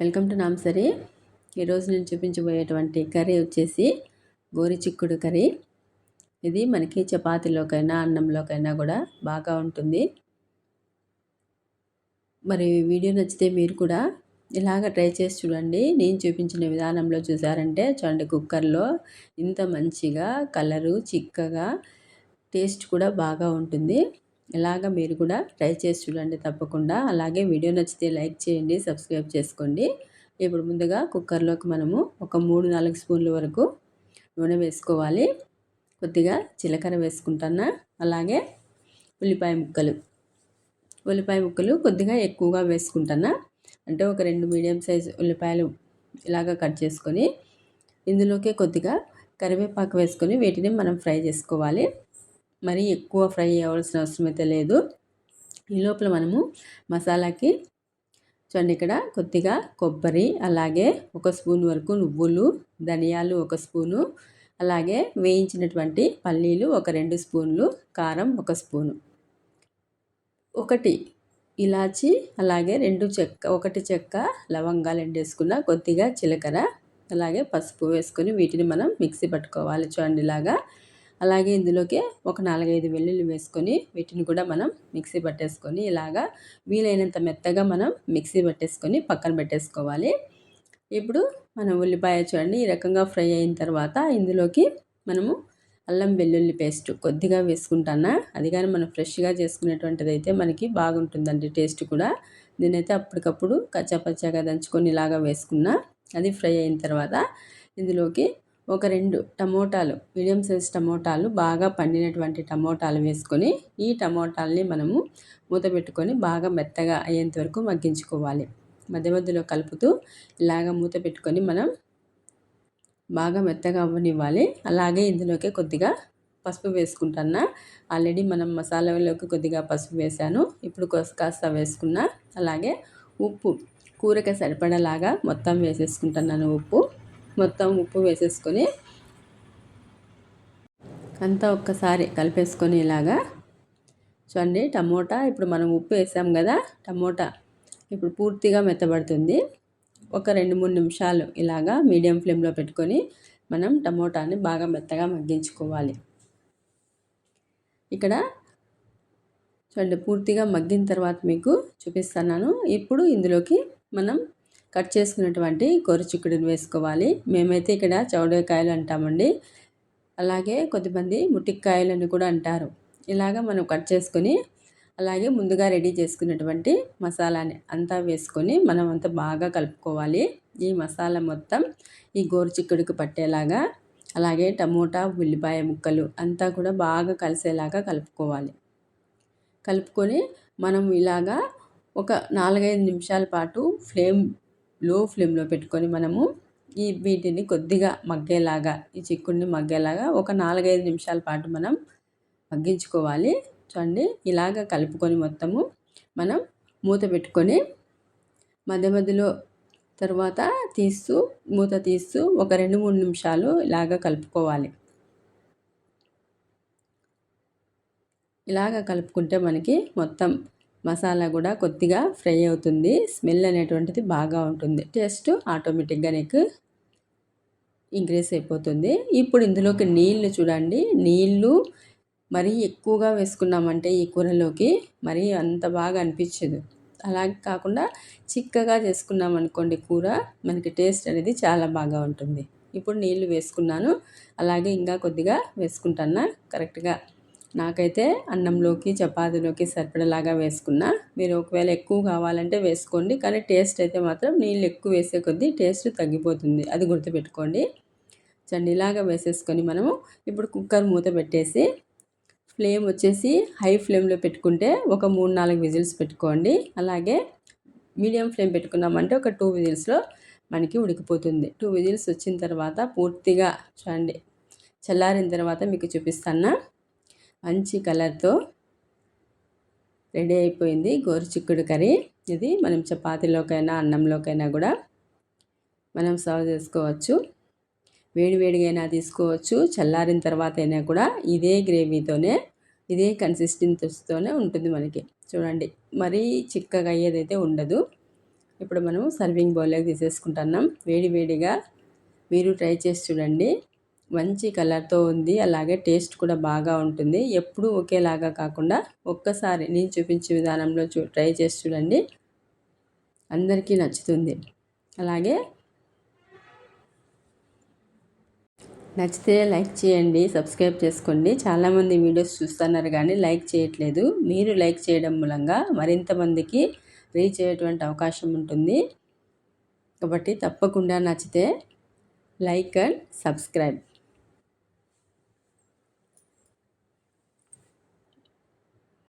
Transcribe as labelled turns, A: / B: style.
A: Welcome to నామ్సరీ. ఈరోజు నేను చూపించబోయేటువంటి curry వచ్చేసి గోరి చిక్కుడు కర్రీ. ఇది మనకి చపాతీలోకైనా అన్నంలోకైనా కూడా బాగా ఉంటుంది. మరి వీడియో నచ్చితే మీరు కూడా ఇలాగ ట్రై చేసి చూడండి. నేను చూపించిన విధానంలో చూసారంటే చూడండి కుక్కర్లో ఇంత మంచిగా కలరు చిక్కగా టేస్ట్ కూడా బాగా ఉంటుంది. ఇలాగ మీరు కూడా ట్రై చేసి చూడండి తప్పకుండా. అలాగే వీడియో నచ్చితే లైక్ చేయండి సబ్స్క్రైబ్ చేసుకోండి. ఇప్పుడు ముందుగా కుక్కర్లోకి మనము ఒక మూడు నాలుగు స్పూన్ల వరకు నూనె వేసుకోవాలి. కొద్దిగా జీలకర్ర వేసుకుంటాను అలాగే ఉల్లిపాయ ముక్కలు. ఉల్లిపాయ ముక్కలు కొద్దిగా ఎక్కువగా వేసుకుంటాను అంటే ఒక రెండు మీడియం సైజ్ ఉల్లిపాయలు ఇలాగ కట్ చేసుకొని ఇందులోకే కొద్దిగా కరివేపాకు వేసుకొని వీటిని మనం ఫ్రై చేసుకోవాలి. మరీ ఎక్కువ ఫ్రై అవ్వాల్సిన అవసరం అయితే లేదు. ఈ లోపల మనము మసాలాకి చూడండి ఇక్కడ కొద్దిగా కొబ్బరి అలాగే ఒక స్పూన్ వరకు నువ్వులు ధనియాలు ఒక స్పూను అలాగే వేయించినటువంటి పల్లీలు ఒక రెండు స్పూన్లు కారం ఒక స్పూను. ఒకటి ఇలాచి అలాగే రెండు చెక్క ఒకటి చెక్క లవంగాలు ఎండేసుకున్న కొద్దిగా జీలకర్ర అలాగే పసుపు వేసుకొని వీటిని మనం మిక్సీ పట్టుకోవాలి. చూడండి ఇలాగా అలాగే ఇందులోకి ఒక నాలుగైదు వెల్లుల్లి వేసుకొని వీటిని కూడా మనం మిక్సీ పట్టేసుకొని ఇలాగా వీలైనంత మెత్తగా మనం మిక్సీ పట్టేసుకొని పక్కన పెట్టేసుకోవాలి. ఇప్పుడు మనం ఉల్లిపాయ చూడండి ఈ రకంగా ఫ్రై అయిన తర్వాత ఇందులోకి మనము అల్లం వెల్లుల్లి పేస్ట్ కొద్దిగా వేసుకుంటానా? అది కానీ మనం ఫ్రెష్గా చేసుకునేటువంటిది అయితే మనకి బాగుంటుందండి టేస్ట్ కూడా. దీనైతే అప్పటికప్పుడు కచ్చాపచ్చాగా దంచుకొని ఇలాగా వేసుకున్నా అది ఫ్రై అయిన తర్వాత ఇందులోకి ఒక రెండు టమోటాలు మీడియం సైజ్ టమోటాలు బాగా పండినటువంటి టమోటాలు వేసుకొని ఈ టమోటాలని మనము మూత పెట్టుకొని బాగా మెత్తగా అయ్యేంత వరకు మగ్గించుకోవాలి. మధ్య మధ్యలో కలుపుతూ ఇలాగ మూత పెట్టుకొని మనం బాగా మెత్తగా అవ్వనివ్వాలి. అలాగే ఇందులోకి కొద్దిగా పసుపు వేసుకుంటున్నా ఆల్రెడీ మనం మసాలాలోకి కొద్దిగా పసుపు వేసాను ఇప్పుడు కాస్త వేసుకున్నా అలాగే ఉప్పు కూరకి సరిపడలాగా మొత్తం వేసేసుకుంటున్నాను ఉప్పు. మొత్తం ఉప్పు వేసేసుకొని అంతా ఒక్కసారి కలిపేసుకొని ఇలాగా చూడండి టమోటా ఇప్పుడు మనం ఉప్పు వేసాం కదా టమోటా ఇప్పుడు పూర్తిగా మెత్తబడుతుంది. ఒక రెండు మూడు నిమిషాలు ఇలాగా మీడియం ఫ్లేమ్లో పెట్టుకొని మనం టమోటాని బాగా మెత్తగా మగ్గించుకోవాలి. ఇక్కడ చూడండి పూర్తిగా మగ్గిన తర్వాత మీకు చూపిస్తున్నాను. ఇప్పుడు ఇందులోకి మనం కట్ చేసుకున్నటువంటి చిక్కుడుని వేసుకోవాలి. మేమైతే ఇక్కడ చౌడకాయలు అంటామండి. అలాగే కొద్దిమంది ముటిక్కాయలు అని కూడా అంటారు. ఇలాగ మనం కట్ చేసుకొని అలాగే ముందుగా రెడీ చేసుకున్నటువంటి మసాలాని అంతా వేసుకొని మనం అంతా బాగా కలుపుకోవాలి. ఈ మసాలా మొత్తం ఈ చిక్కుడుకు పట్టేలాగా అలాగే టమోటా ఉల్లిపాయ ముక్కలు అంతా కూడా బాగా కలిసేలాగా కలుపుకోవాలి. కలుపుకొని మనం ఇలాగా ఒక నాలుగైదు నిమిషాల పాటు ఫ్లేమ్ లో ఫ్లేమ్లో పెట్టుకొని మనము ఈ వీటిని కొద్దిగా మగ్గేలాగా ఈ చిక్కుడిని మగ్గేలాగా ఒక నాలుగైదు నిమిషాల పాటు మనం మగ్గించుకోవాలి. చూడండి ఇలాగ కలుపుకొని మొత్తము మనం మూత పెట్టుకొని మధ్య మధ్యలో తర్వాత తీస్తూ మూత తీస్తూ ఒక రెండు మూడు నిమిషాలు ఇలాగ కలుపుకోవాలి. ఇలాగ కలుపుకుంటే మనకి మొత్తం మసాలా కూడా కొద్దిగా ఫ్రై అవుతుంది. స్మెల్ అనేటువంటిది బాగా ఉంటుంది. టేస్ట్ ఆటోమేటిక్గా నీకు ఇంక్రీస్ అయిపోతుంది. ఇప్పుడు ఇందులోకి నీళ్ళు చూడండి. నీళ్ళు మరీ ఎక్కువగా వేసుకున్నామంటే ఈ కూరలోకి మరీ అంత బాగా అనిపించదు. అలాగే కాకుండా చిక్కగా చేసుకున్నాం అనుకోండి కూర మనకి టేస్ట్ అనేది చాలా బాగా ఉంటుంది. ఇప్పుడు నీళ్ళు వేసుకున్నాను. అలాగే ఇంకా కొద్దిగా వేసుకుంటాను? కరెక్ట్గా నాకైతే అన్నంలోకి చపాతీలోకి సరిపడలాగా వేసుకున్నా. మీరు ఒకవేళ ఎక్కువ కావాలంటే వేసుకోండి. కానీ టేస్ట్ అయితే మాత్రం నీళ్ళు ఎక్కువ వేసే కొద్దీ టేస్ట్ తగ్గిపోతుంది. అది గుర్తుపెట్టుకోండి. చండి ఇలాగా వేసేసుకొని మనము ఇప్పుడు కుక్కర్ మూత పెట్టేసి ఫ్లేమ్ వచ్చేసి హై ఫ్లేమ్లో పెట్టుకుంటే ఒక మూడు నాలుగు విజిల్స్ పెట్టుకోండి. అలాగే మీడియం ఫ్లేమ్ పెట్టుకున్నామంటే ఒక టూ విజిల్స్లో మనకి ఉడికిపోతుంది. టూ విజిల్స్ వచ్చిన తర్వాత పూర్తిగా చూడండి చల్లారిన తర్వాత మీకు చూపిస్తాను మంచి కలర్తో రెడీ అయిపోయింది గోరుచిక్కుడు కర్రీ. ఇది మనం చపాతీలోకైనా అన్నంలోకైనా కూడా మనం సర్వ్ చేసుకోవచ్చు. వేడివేడిగైనా తీసుకోవచ్చు. చల్లారిన తర్వాత అయినా కూడా ఇదే గ్రేవీతోనే ఇదే కన్సిస్టెన్సీతోనే ఉంటుంది మనకి. చూడండి మరీ చిక్కగా అయ్యేదైతే ఉండదు. ఇప్పుడు మనం సర్వింగ్ బౌల్లోకి తీసేసుకుంటున్నాం. వేడి వేడిగా మీరు ట్రై చేసి చూడండి. మంచి కలర్తో ఉంది. అలాగే టేస్ట్ కూడా బాగా ఉంటుంది. ఎప్పుడూ ఒకేలాగా కాకుండా ఒక్కసారి నేను చూపించే విధానంలో చూ ట్రై చేసి చూడండి. అందరికీ నచ్చుతుంది. అలాగే నచ్చితే లైక్ చేయండి సబ్స్క్రైబ్ చేసుకోండి. చాలామంది వీడియోస్ చూస్తున్నారు కానీ లైక్ చేయట్లేదు. మీరు లైక్ చేయడం మూలంగా మరింత మందికి రీచ్ అయ్యేటువంటి అవకాశం ఉంటుంది. కాబట్టి తప్పకుండా నచ్చితే లైక్ అండ్ సబ్స్క్రైబ్